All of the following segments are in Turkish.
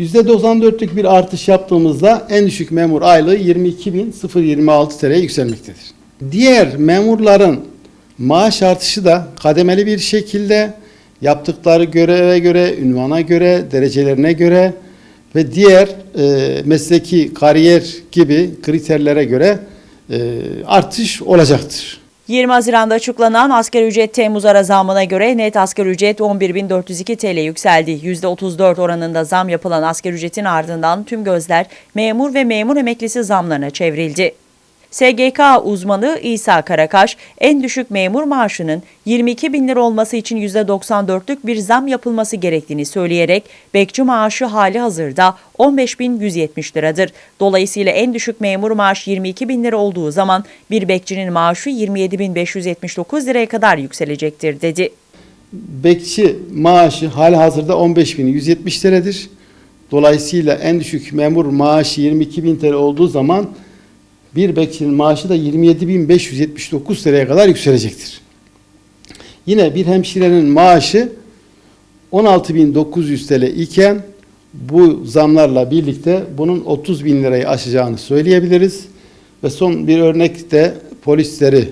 %94'lük bir artış yaptığımızda en düşük memur aylığı 22.026 TL'ye yükselmektedir. Diğer memurların maaş artışı da kademeli bir şekilde yaptıkları göreve göre, ünvana göre, derecelerine göre ve diğer e, mesleki kariyer gibi kriterlere göre e, artış olacaktır. 20 Haziran'da açıklanan asgari ücret Temmuz ara zamına göre net asgari ücret 11.402 TL yükseldi. %34 oranında zam yapılan asgari ücretin ardından tüm gözler memur ve memur emeklisi zamlarına çevrildi. SGK uzmanı İsa Karakaş, en düşük memur maaşının 22 bin lira olması için %94'lük bir zam yapılması gerektiğini söyleyerek bekçi maaşı hali hazırda 15.170 liradır. Dolayısıyla en düşük memur maaş 22 bin lira olduğu zaman bir bekçinin maaşı 27.579 liraya kadar yükselecektir dedi. Bekçi maaşı hali hazırda 15.170 TL'dir. Dolayısıyla en düşük memur maaşı 22.000 TL olduğu zaman bir bekçinin maaşı da 27.579 TL'ye kadar yükselecektir. Yine bir hemşirenin maaşı 16.900 TL iken bu zamlarla birlikte bunun 30 bin lirayı aşacağını söyleyebiliriz. Ve son bir örnek de polisleri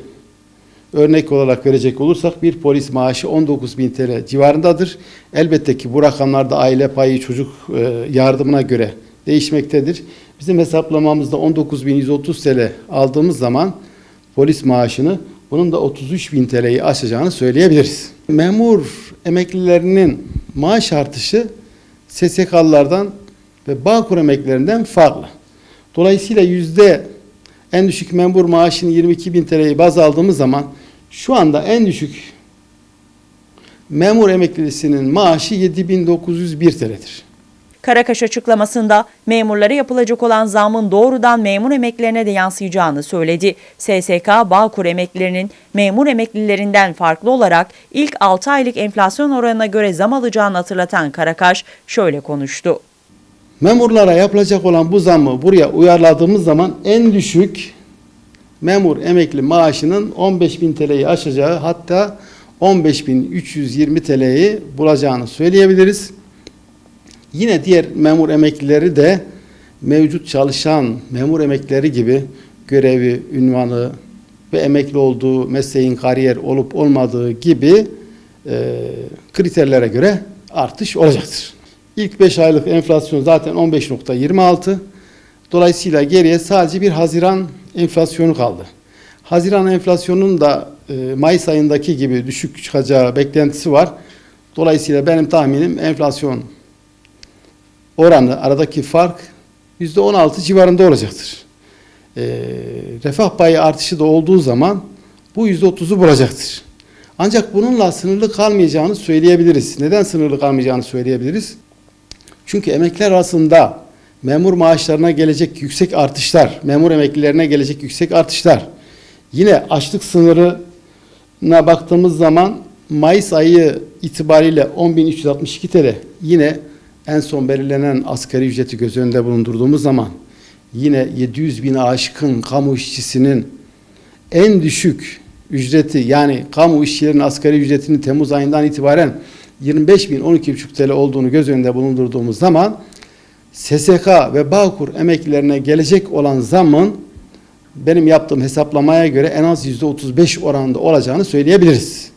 örnek olarak verecek olursak bir polis maaşı 19 bin TL civarındadır. Elbette ki bu rakamlar da aile payı çocuk e, yardımına göre değişmektedir. Bizim hesaplamamızda 19.130 TL aldığımız zaman polis maaşını bunun da 33 bin TL'yi aşacağını söyleyebiliriz. Memur emeklilerinin maaş artışı SSK'lılardan ve Bağkur emeklilerinden farklı. Dolayısıyla yüzde en düşük memur maaşının 22 bin TL'yi baz aldığımız zaman şu anda en düşük memur emeklilisinin maaşı 7901 TL'dir. Karakaş açıklamasında memurlara yapılacak olan zamın doğrudan memur emeklilerine de yansıyacağını söyledi. SSK Bağkur emeklilerinin memur emeklilerinden farklı olarak ilk 6 aylık enflasyon oranına göre zam alacağını hatırlatan Karakaş şöyle konuştu. Memurlara yapılacak olan bu zammı buraya uyarladığımız zaman en düşük memur emekli maaşının 15.000 TL'yi aşacağı hatta 15.320 TL'yi bulacağını söyleyebiliriz. Yine diğer memur emeklileri de mevcut çalışan memur emeklileri gibi görevi, ünvanı ve emekli olduğu mesleğin kariyer olup olmadığı gibi e, kriterlere göre artış olacaktır. İlk 5 aylık enflasyon zaten 15.26. Dolayısıyla geriye sadece bir Haziran enflasyonu kaldı. Haziran enflasyonunun da e, Mayıs ayındaki gibi düşük çıkacağı beklentisi var. Dolayısıyla benim tahminim enflasyon oranı aradaki fark %16 civarında olacaktır. E, refah payı artışı da olduğu zaman bu %30'u bulacaktır. Ancak bununla sınırlı kalmayacağını söyleyebiliriz. Neden sınırlı kalmayacağını söyleyebiliriz? Çünkü emekliler arasında memur maaşlarına gelecek yüksek artışlar, memur emeklilerine gelecek yüksek artışlar, yine açlık sınırına baktığımız zaman Mayıs ayı itibariyle 10.362 TL yine en son belirlenen asgari ücreti göz önünde bulundurduğumuz zaman yine 700 bin aşkın kamu işçisinin en düşük ücreti yani kamu işçilerinin asgari ücretinin Temmuz ayından itibaren 25 bin 12,5 TL olduğunu göz önünde bulundurduğumuz zaman SSK ve Bağkur emeklilerine gelecek olan zamın benim yaptığım hesaplamaya göre en az %35 oranında olacağını söyleyebiliriz.